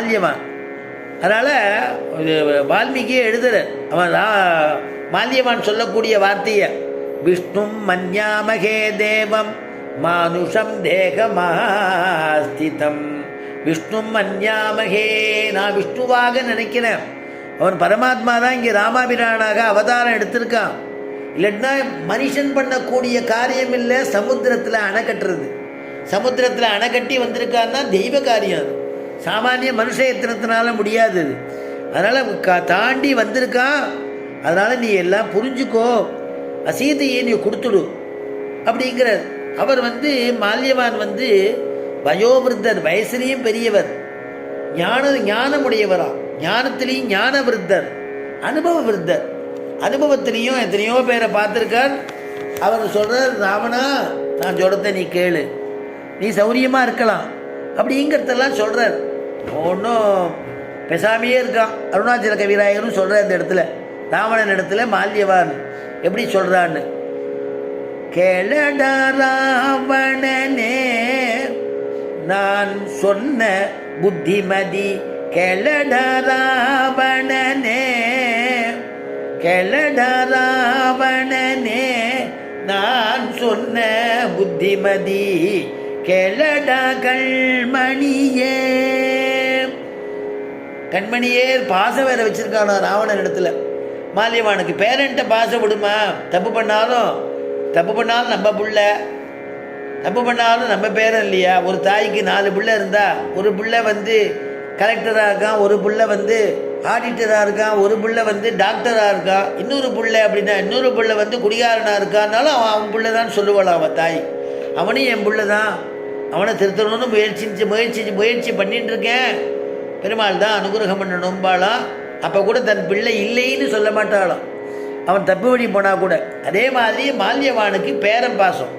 மால்யவான். அதனால் வால்மீகியே எழுதுறார். அவன் ரா- மால்யவான் சொல்லக்கூடிய வார்த்தையை விஷ்ணும் மன்யாமகே தேவம் மானுஷம் தேகமாஸ்திதம். விஷ்ணும் மன்யாமகே நான் விஷ்ணுவாக நினைக்கிறேன். அவன் பரமாத்மா தான் இங்கே ராமாபிரானாக அவதாரம் எடுத்திருக்கான். இல்லைன்னா மனுஷன் பண்ணக்கூடிய காரியம் இல்லை சமுத்திரத்தில் அணை கட்டுறது. சமுத்திரத்தில் அணை கட்டி வந்திருக்கான்னா தெய்வ காரியம் அது. சாமானிய மனுஷ எத்தனத்தினால முடியாது. அதனால் கா தாண்டி வந்திருக்கான். அதனால் நீ எல்லாம் புரிஞ்சுக்கோ. அசீதையை நீ கொடுத்துடு. அப்படிங்கிறார். அவர் வந்து மால்யவான் வந்து வயோவிருத்தர் வயசுலேயும் பெரியவர். ஞான ஞானமுடையவரா. ஞானத்திலையும் ஞான விருத்தர் அனுபவ விருத்தர். அனுபவத்திலையும் எத்தனையோ பேரை பார்த்துருக்கார். அவர் சொல்கிறார் ராவணா நான் சொல்கிறத நீ கேளு. நீ சௌரியமாக இருக்கலாம். அப்படிங்கிறதெல்லாம் சொல்கிறார் ஒன்றும் பெசாமையே இருக்கான். அருணாச்சல கவிராயரும் சொல்கிறார் இந்த இடத்துல. ராவணன் இடத்துல மால்யவான் எப்படி சொல்கிறான்னு கேளடா ராவணனே நான் சொன்ன புத்திமதி கேளடா ராவணனே கேளடா ராவணனே நான் சொன்ன புத்திமதி கேளடா கண்மணியே கண்மணியே பாசம் வேற வச்சிருக்கானோ ராவணன் இடத்துல. மாலியவானுக்கு பேரண்ட்டை பாசம் விடுமா? தப்பு பண்ணாலும் தப்பு பண்ணாலும் நம்ம புள்ள. தப்பு பண்ணாலும் நம்ம பேரன் இல்லையா? ஒரு தாய்க்கு நாலு பிள்ளை இருந்தா ஒரு பிள்ளை வந்து கலெக்டராக இருக்கான் ஒரு பிள்ளை வந்து ஆடிட்டராக இருக்கான் ஒரு பிள்ளை வந்து டாக்டராக இருக்கான். இன்னொரு பிள்ளை அப்படின்னா இன்னொரு பிள்ளை வந்து குடிகாரனாக இருக்கான்னாலும் அவன் அவன் பிள்ளை தான் அவன் தாய். அவனையும் என் பிள்ளை தான் அவனை திருத்தணும்னு முயற்சி முயற்சி முயற்சி பண்ணிட்டு இருக்கேன் பெருமாள் தான் அனுகிரகம் பண்ணணும்பாளாம் அப்போ கூட தன் பிள்ளை இல்லைன்னு சொல்ல மாட்டாளாம். அவன் தப்பு வழி போனால் கூட. அதே மாதிரி மால்யவானுக்கு பேரம் பாசம்.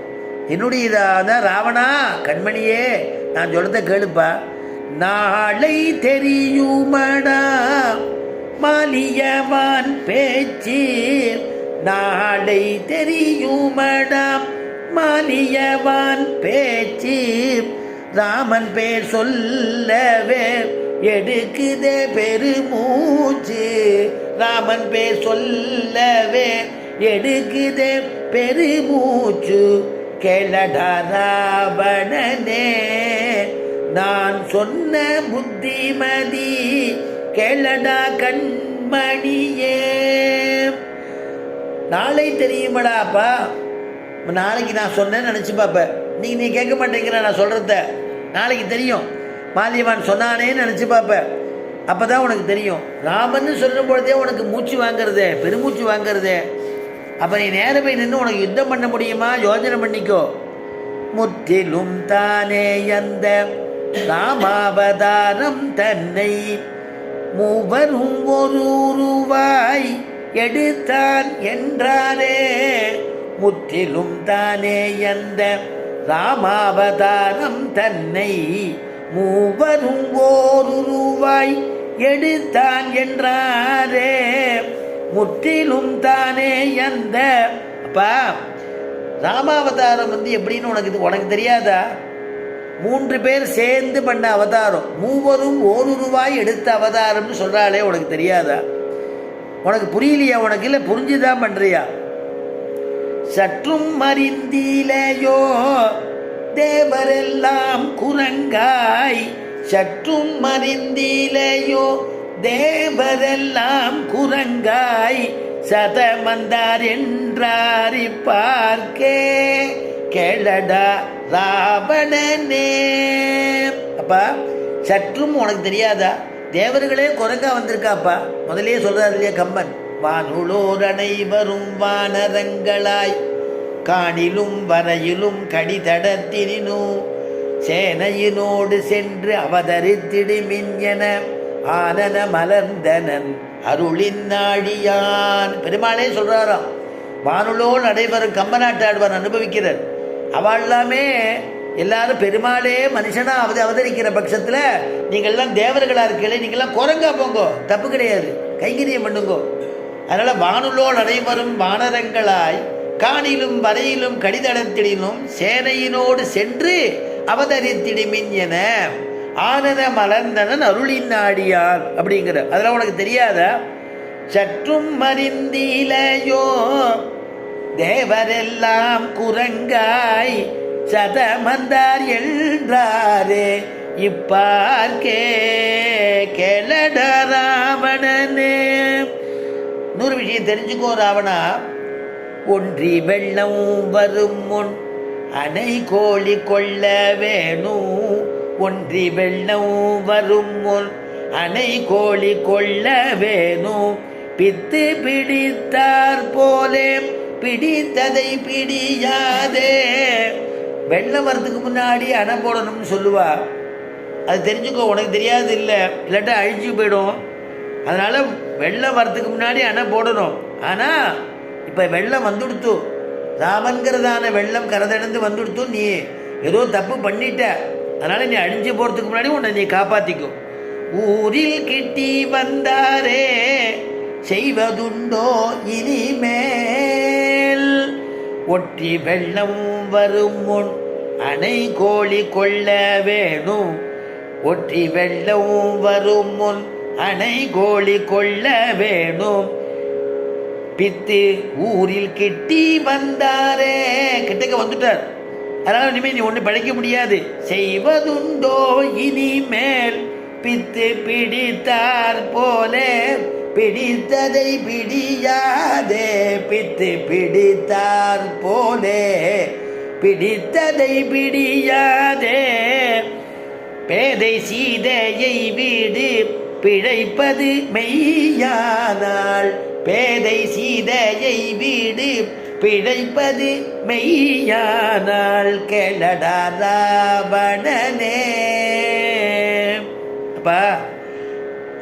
என்னுடையதான ராவணா கண்மணியே நான் சொல்லத கேளுப்பா. நாளை தெரியுமடா மாலியவான் பேச்சு. நாளை தெரியுமடா மாலியவான் பேச்சு ராமன் பேர் சொல்லவே எடுக்குதே பெருமூச்சு. ராமன் பேர் சொல்லவே எடுக்குதே பெருமூச்சு. கேளடா ராவணனே நான் சொன்ன புத்திமதி கேளடா கண்மணியே. நாளை தெரியுமடாப்பா. நாளைக்கு நான் சொன்னேன்னு நினச்சி பார்ப்பேன் நீங்கள் நீ கேட்க மாட்டேங்கிற நான் சொல்கிறத நாளைக்கு தெரியும். மாலியவான் சொன்னானேன்னு நினச்சி பார்ப்பேன் அப்போ. தான் உனக்கு தெரியும். ராமன்னு சொல்லும் பொழுதே உனக்கு மூச்சு வாங்குறதே பெருமூச்சு வாங்குறதே. அப்போ நீ நேர போய் நின்று உனக்கு யுத்தம் பண்ண முடியுமா? யோஜனை பண்ணிக்கோ. முற்றிலும் தானே அந்த ராமாவதாரம் தன்னை மூவரும் ஒரு உருவாய் எடுத்தான் என்றாரே. முற்றிலும் தானே எந்த ராமாவதாரம் தன்னை மூவரும் ஓருருவாய் எடுத்தான் என்றாரே. முற்றிலும் தானே எந்த அப்பா ராமாவதாரம் வந்து எப்படின்னு உனக்கு இது உனக்கு தெரியாதா? மூன்று பேர் சேர்ந்து பண்ண அவதாரம் மூவரும் ஓருருவாய் எடுத்த அவதாரம்னு சொல்கிறாளே உனக்கு தெரியாதா? உனக்கு புரியலையா? உனக்கு இல்லை புரிஞ்சுதான் பண்ணுறியா சற்றும் அறிந்திலையோ தேவரெல்லாம் குரங்காய். சற்றும் அறிந்திலையோ தேவரெல்லாம் குரங்காய். சதமந்தார் என்றாரி பார்க்கே கேளடா ராவணனே. அப்பா சற்றும் உனக்கு தெரியாதா? தேவர்களே குரங்கா வந்திருக்காப்பா. முதலே சொல்றாரு இல்லையா கம்பன்? வானுளோர் அனைவரும் வானரங்களாய் காணிலும் வரையிலும் கடிதடத்தினோ சேனையினோடு சென்று அவதரித்திடுமின் ஆனன மலர்ந்தனன் அருளின் நாடியான். பெருமாளே சொல்றாராம் வானுளோடு நடைபெறும் கம்பநாட்டாடுவார் அனுபவிக்கிறார். அவள் எல்லாமே எல்லாரும் பெருமாளே மனுஷனா அவத அவதரிக்கிற பட்சத்தில் நீங்கள்லாம் தேவர்களாக இருக்கீங்களே நீங்கள்லாம் குரங்கா போங்கோ தப்பு கிடையாது. கைங்கரியம் பண்ணுங்கோ. அதனால் வானுலோல் அனைவரும் வானரங்களாய் காணிலும் வரையிலும் கடிதளத்திடிலும் சேனையினோடு சென்று அவதரித்திடுமின் என ஆனன மலர்ந்தனன் அருளின் நாடியார் அப்படிங்கிற. அதெல்லாம் உனக்கு தெரியாதா? சற்றும் மறிந்திலையோ தேவரெல்லாம் குரங்காய் சதமந்தார் என்றாரே இப்பார்க்கே கெளட ராவணனே. இன்னொரு விஷயம் தெரிஞ்சுக்கோ ராவணா. ஒன்றி வெள்ளம் வரும் முன் அணை கோழி கொள்ள வேணும் ஒன்றி வெள்ளம் வரும் முன் அணை கோழி கொள்ள வேணும் பித்து பிடித்தார் போலே பிடித்ததை பிடியாதே. வெள்ளம் வர்றதுக்கு முன்னாடி அணை போடணும்னு சொல்லுவா. அது தெரிஞ்சுக்கோ உனக்கு தெரியாது இல்லை இல்லாட்டா அழிஞ்சு போயிடும். அதனால் வெள்ளம் வரதுக்கு முன்னாடி அணை போடணும். ஆனால் இப்போ வெள்ளம் வந்துடுத்து. ராமன்கிறதான வெள்ளம் கரதடந்து வந்துடுத்து. நீ ஏதோ தப்பு பண்ணிட்ட. அதனால் நீ அழிஞ்சு போகிறதுக்கு முன்னாடி உன்னை நீ காப்பாற்றிக்கும் ஊரில் கிட்டி வந்தாரே செய்வதுண்டோ இனிமேல். ஒற்றி வெள்ளம் வரும் முன் அணை கோழி கொள்ள வேணும். ஒற்றி வெள்ளம் வரும் முன் அணை கோழி கொள்ள வேணும். பித்து ஊரில் கிட்டி வந்தாரே. கிட்டக்க வந்துட்டார். அதனால இனிமேல் நீ ஒன்று படைக்க முடியாது. செய்வதுண்டோ இனிமேல். பித்து பிடித்தார் போலே. பிடித்ததை பிடியாதே. பித்து பிடித்தார் போலே. பிடித்ததை பிடியாதே. பேதை சீதையை வீடு பிழைப்பது மெய்யானால் பேதை சீதையை வீடு பிழைப்பது மெய்யானால் கெளடா ராவணனே. அப்பா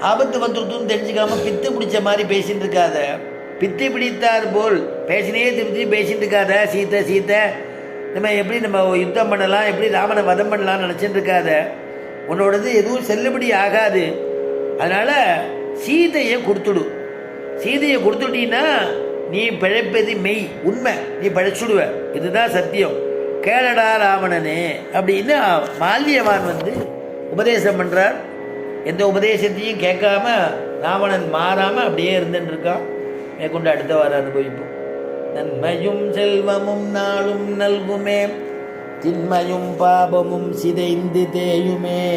ஆபத்து வந்துருதுன்னு தெரிஞ்சுக்காம பித்து பிடிச்ச மாதிரி பேசிட்டு இருக்காத பித்து பிடித்தார் போல் பேசினே திருப்பி பேசிட்டு இருக்காத சீத்தை சீத்தை. நம்ம எப்படி நம்ம யுத்தம் பண்ணலாம் எப்படி ராமனை வதம் பண்ணலாம்னு நினச்சிட்டு இருக்காத உன்னோடது எதுவும் செல்லுபடி ஆகாது. அதனால் சீதையை கொடுத்துடு. சீதையை கொடுத்துட்டீன்னா நீ பிழைப்பது மெய் உண்மை. நீ பிழைச்சுடுவ. இதுதான் சத்தியம். கேளடா ராவணனே. அப்படின்னு மால்வியவான் வந்து உபதேசம் பண்ணுறார் எந்த உபதேசத்தையும் கேட்காம ராவணன் மாறாமல் அப்படியே இருந்துட்டு இருக்கான். மேற்கொண்டு அடுத்த வாரம் அனுபவிப்போம் நன்மையும் செல்வமும் நாளும் நல்குமே. திண்மையும் பாபமும் சிதைந்து தேயுமே.